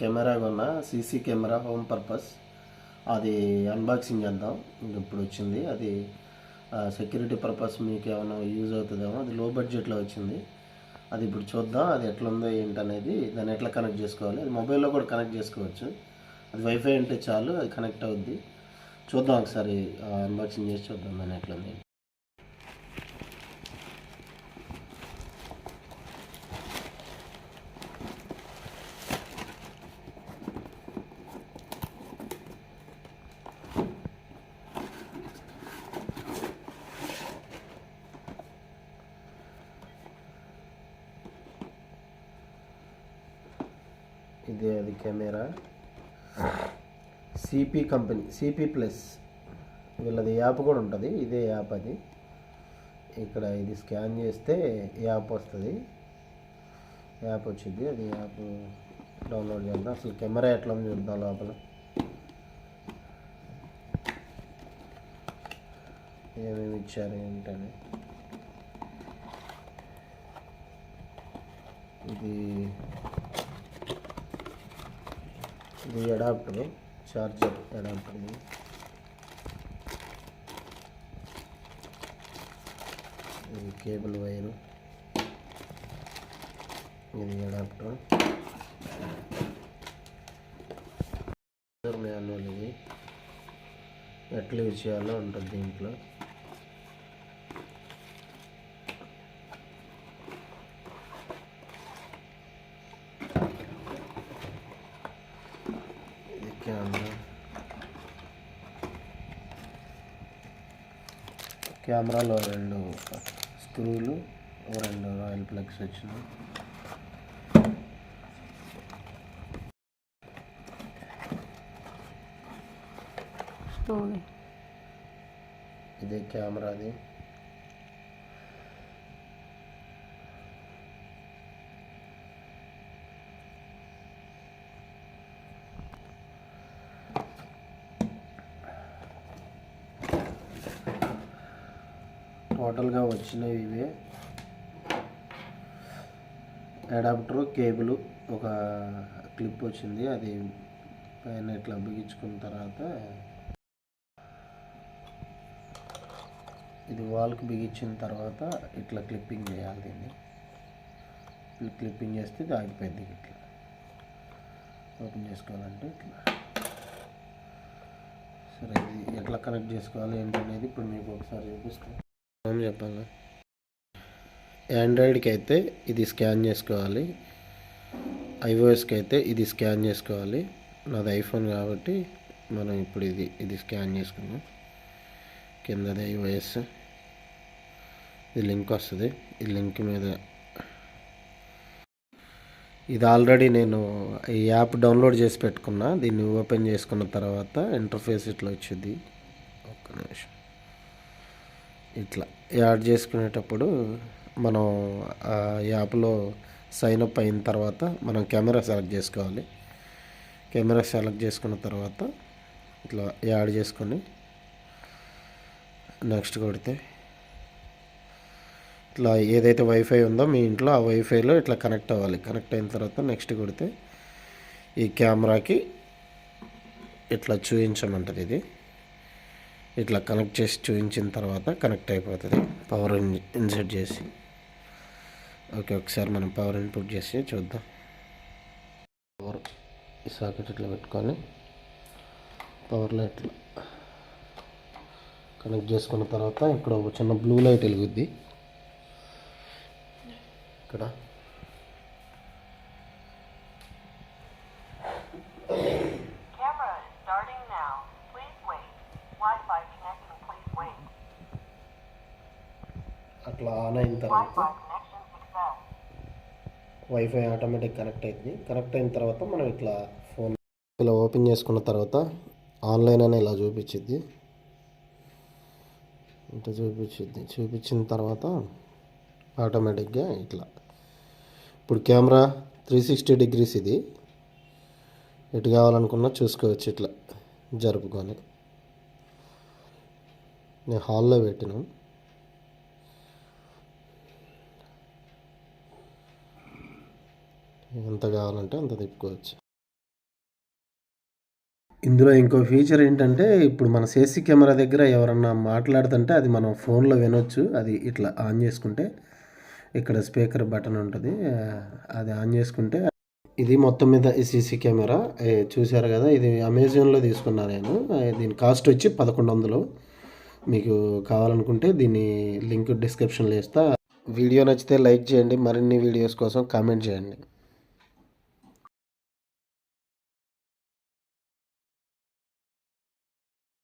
Camera కొన్న CC camera home purpose. అది unboxing చేద్దాం. ఇంక ఇప్పుడు వచ్చింది. అది సెక్యూరిటీ పర్పస్ మీకు ఏమైనా యూజ్ అవుతుందేమో అది లో బడ్జెట్లో వచ్చింది. అది ఇప్పుడు చూద్దాం. అది ఎట్లా ఉందో ఏంటనేది దాన్ని ఎట్లా కనెక్ట్ చేసుకోవాలి? అది మొబైల్లో కూడా కనెక్ట్ చేసుకోవచ్చు. అది వైఫై ఉంటే చాలు అది కనెక్ట్ అవుద్ది. చూద్దాం ఒకసారి అన్బాక్సింగ్ చేసి చూద్దాం దాన్ని ఎట్లుంది. ఇది అది camera. CP company CP plus వీళ్ళది యాప్ కూడా ఉంటుంది ఇదే యాప్ అది. ఇక్కడ ఇది స్కాన్ చేస్తే యాప్ వస్తుంది. యాప్ వచ్చింది అది యాప్ డౌన్లోడ్ చేద్దాం. అసలు కెమెరా ఎట్లా ఉంది చూద్దాం లోపల. ఏమేమి ఇచ్చారు ఏంటని. ఇది ఇది అడాప్టర్ చార్జర్ అడాప్టర్ ఇది ఇది కేబుల్ వైరు. ఇది అడాప్టర్. మాన్యువల్ ఇది. ఎట్లా యూజ్ చేయాలో ఉంటుంది దీంట్లో. కెమెరా కెమెరాలో రెండు స్క్రూలు రెండు ఆయిల్ ప్లగ్స్ వచ్చినాయి ఇదే కెమెరాది టోటల్గా వచ్చినవి ఇవే. అడాప్టర్ కేబుల్ ఒక క్లిప్ వచ్చింది. అది పైన ఇట్లా బిగించుకున్న తర్వాత ఇది వాల్కి బిగించిన తర్వాత ఇట్లా క్లిప్పింగ్ చేయాలి దీన్ని. క్లిప్పింగ్ చేస్తే ఇది ఆగిపోయింది ఇట్లా. ఓపెన్ చేసుకోవాలంటే ఇట్లా. సరే ఇది ఎట్లా కనెక్ట్ చేసుకోవాలి ఏంటనేది ఇప్పుడు మీకు ఒకసారి చూపిస్తాను. ఏం చెప్పాలా? ఆండ్రాయిడ్కి అయితే ఇది స్కాన్ చేసుకోవాలి. ఐఓఎస్కి అయితే ఇది స్కాన్ చేసుకోవాలి. నాది ఐఫోన్ కాబట్టి మనం ఇప్పుడు ఇది ఇది స్కాన్ చేసుకున్నాం కిందది ఐఓఎస్ ఇది లింక్ వస్తుంది. ఈ లింక్ మీద ఇది ఆల్రెడీ నేను ఈ యాప్ డౌన్లోడ్ చేసి పెట్టుకున్నా. దీన్ని ఓపెన్ చేసుకున్న తర్వాత ఇంటర్ఫేస్ ఇట్లా వచ్చింది. ఒక్క నిమిషం. ఇట్లా యాడ్ చేసుకునేటప్పుడు మనం ఆ యాప్లో సైన్ అప్ అయిన తర్వాత మనం కెమెరా సెలెక్ట్ చేసుకోవాలి. కెమెరా సెలెక్ట్ చేసుకున్న తర్వాత ఇట్లా యాడ్ చేసుకొని నెక్స్ట్ కొడితే ఇట్లా ఏదైతే వైఫై ఉందో మీ ఇంట్లో ఆ వైఫైలో ఇట్లా కనెక్ట్ అవ్వాలి. కనెక్ట్ అయిన తర్వాత నెక్స్ట్ కొడితే ఈ కెమెరాకి ఇట్లా చూపించమంటుంది ఇది. ఇట్లా కనెక్ట్ చేసి చూపించిన తర్వాత కనెక్ట్ అయిపోతుంది. పవర్ ఇన్సెట్ చేసి. ఓకే ఒకసారి మనం పవర్ ఇన్పుట్ చేసి చూద్దాం. పవర్ ఈ సాకెట్ ఇట్లా పెట్టుకొని పవర్లో ఇట్లా కనెక్ట్ చేసుకున్న తర్వాత ఇక్కడ ఒక చిన్న బ్లూ లైట్ వెలుగుద్ది. ఇక్కడ. అట్లా ఆన్ అయిన తర్వాత. వైఫై ఆటోమేటిక్ కనెక్ట్ అయింది. కనెక్ట్ అయిన తర్వాత మనం ఇట్లా ఫోన్ ఇలా ఓపెన్ చేసుకున్న తర్వాత ఆన్లైన్ అని ఇలా చూపించింది ఇట్లా చూపించింది చూపించిన తర్వాత ఆటోమేటిక్గా ఇట్లా. ఇప్పుడు కెమెరా త్రీ సిక్స్టీ డిగ్రీస్ ఇది. ఎటు కావాలనుకున్నా చూసుకోవచ్చు ఇట్లా జరుపుకొని. నేను హాల్లో పెట్టిన. ఎంత కావాలంటే అంత తిప్పుకోవచ్చు. ఇందులో ఇంకో ఫీచర్ ఏంటంటే ఇప్పుడు మన సేసీ కెమెరా దగ్గర ఎవరన్నా మాట్లాడుతుంటే అది మనం ఫోన్లో వినొచ్చు. అది ఇట్లా ఆన్ చేసుకుంటే ఇక్కడ స్పీకర్ బటన్ ఉంటుంది. అది ఆన్ చేసుకుంటే ఇది మొత్తం మీద ఈ సీసీ కెమెరా. చూశారు కదా ఇది అమెజాన్లో తీసుకున్నాను నేను. దీని కాస్ట్ వచ్చి పదకొండు వందలు. మీకు కావాలనుకుంటే దీన్ని లింక్ డిస్క్రిప్షన్లో ఇస్తా వీడియో నచ్చితే లైక్ చేయండి మరిన్ని వీడియోస్ కోసం కామెంట్ చేయండి.